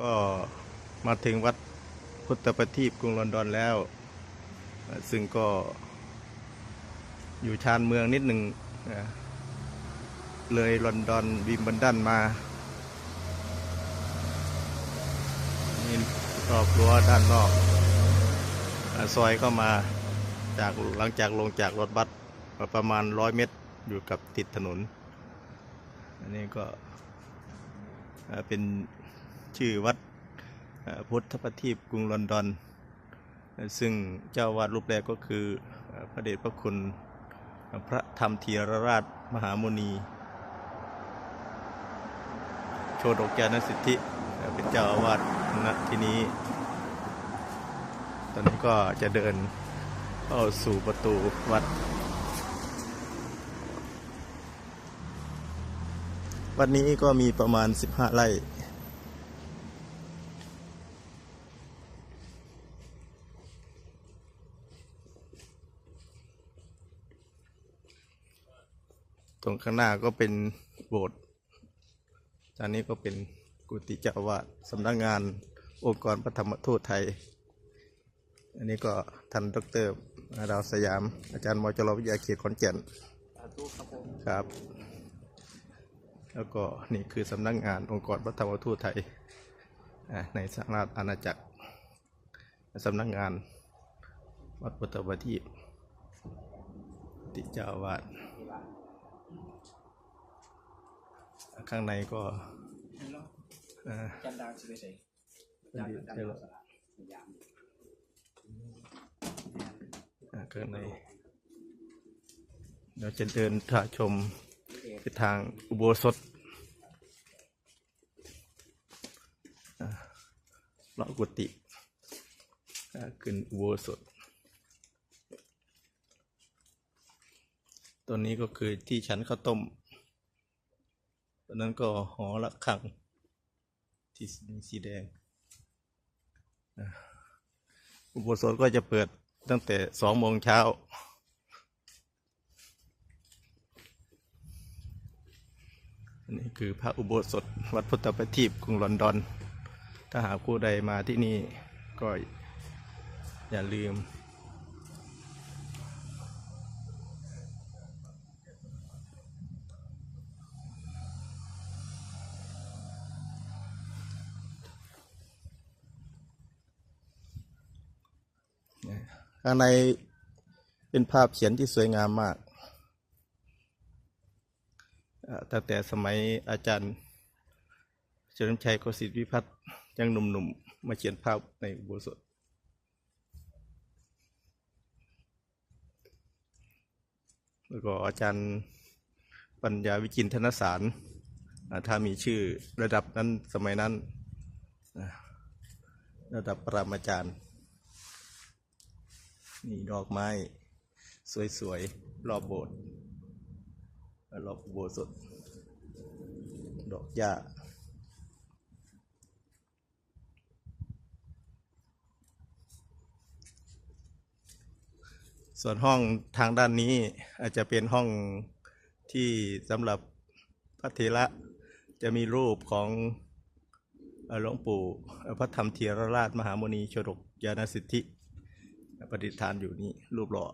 ก็มาถึงวัดพุทธประทีปกรุงลอนดอนแล้ว ซึ่งก็อยู่ชานเมืองนิดหนึ่งเลยลอนดอนวิมบิลดันมานี่รอบรั้วด้านนอกซอยเข้ามาจากหลังจากลงจากรถบัสประมาณร้อยเมตรอยู่กับติดถนน อันนี้ก็เป็น ชื่อวัดพุทธประทีปกรุงลอนดอน ซึ่งเจ้าวาดรูปแรกก็คือพระเดชพระคุณพระธรรมธีรราชมหามุนี โชดกยานสิทธิเป็นเจ้าอาวาสณที่นี้ ตอนนี้ก็จะเดินเข้าสู่ประตูวัด วัดนี้ก็มีประมาณ 15 ไร่ ตรงข้างหน้าก็เป็นโบสถ์จานนี้ก็เป็นกุฏิเจ้าอาวาสสำนักงานองค์กรพระธรรมทูตไทย อันนี้ก็ท่านดรดาวสยาม อาจารย์มจรวิทยาเขตขอนแก่นครับ แล้วก็นี่คือสำนักงานองค์กรพระธรรมทูตไทยในสหราชอาณาจักรสำนักงานวัดพุทธประทีปติเจ้าวาส ข้างในก็อ่าจันดางสิไปใส่จันดางจันดางยามอ่าข้างในเราจะเดินถ่าชมไปทางอุโบสถอ่าเลาะกุฏิอ่าขึ้นอุโบสถ ตัวนี้ก็คือที่ชั้นข้าวต้มตัวนั้นก็หอระฆังที่สีแดง อุโบสถก็จะเปิดตั้งแต่สองโมงเช้า อันนี้คือพระอุโบสถวัดพุทธประทีปกรุงลอนดอน ถ้าหากผู้ใดมาที่นี่ก็อย่าลืม ข้างในเป็นภาพเขียนที่สวยงามมาก ตั้งแต่สมัยอาจารย์เฉลิมชัยโกสิทธิวิพัฒน์ยังหนุ่มๆ มาเขียนภาพในอุโบสถแล้วก็อาจารย์ปัญญาวิจินทนสารอ่าถ้ามีชื่อระดับนั้นสมัยนั้น ระดับปรมาจารย์ นี่ดอกไม้ สวยๆ รอบโบสถ์รอบโบสถ์ดอกหญ้าส่วนห้องทางด้านนี้อาจจะเป็นห้องที่สำหรับพระเทระจะมีรูปของหลวงปู่พระธรรมเทรราชมหามุนีโชดกยานสิทธิ ปฏิฐานอยู่นี่รูปหล่อ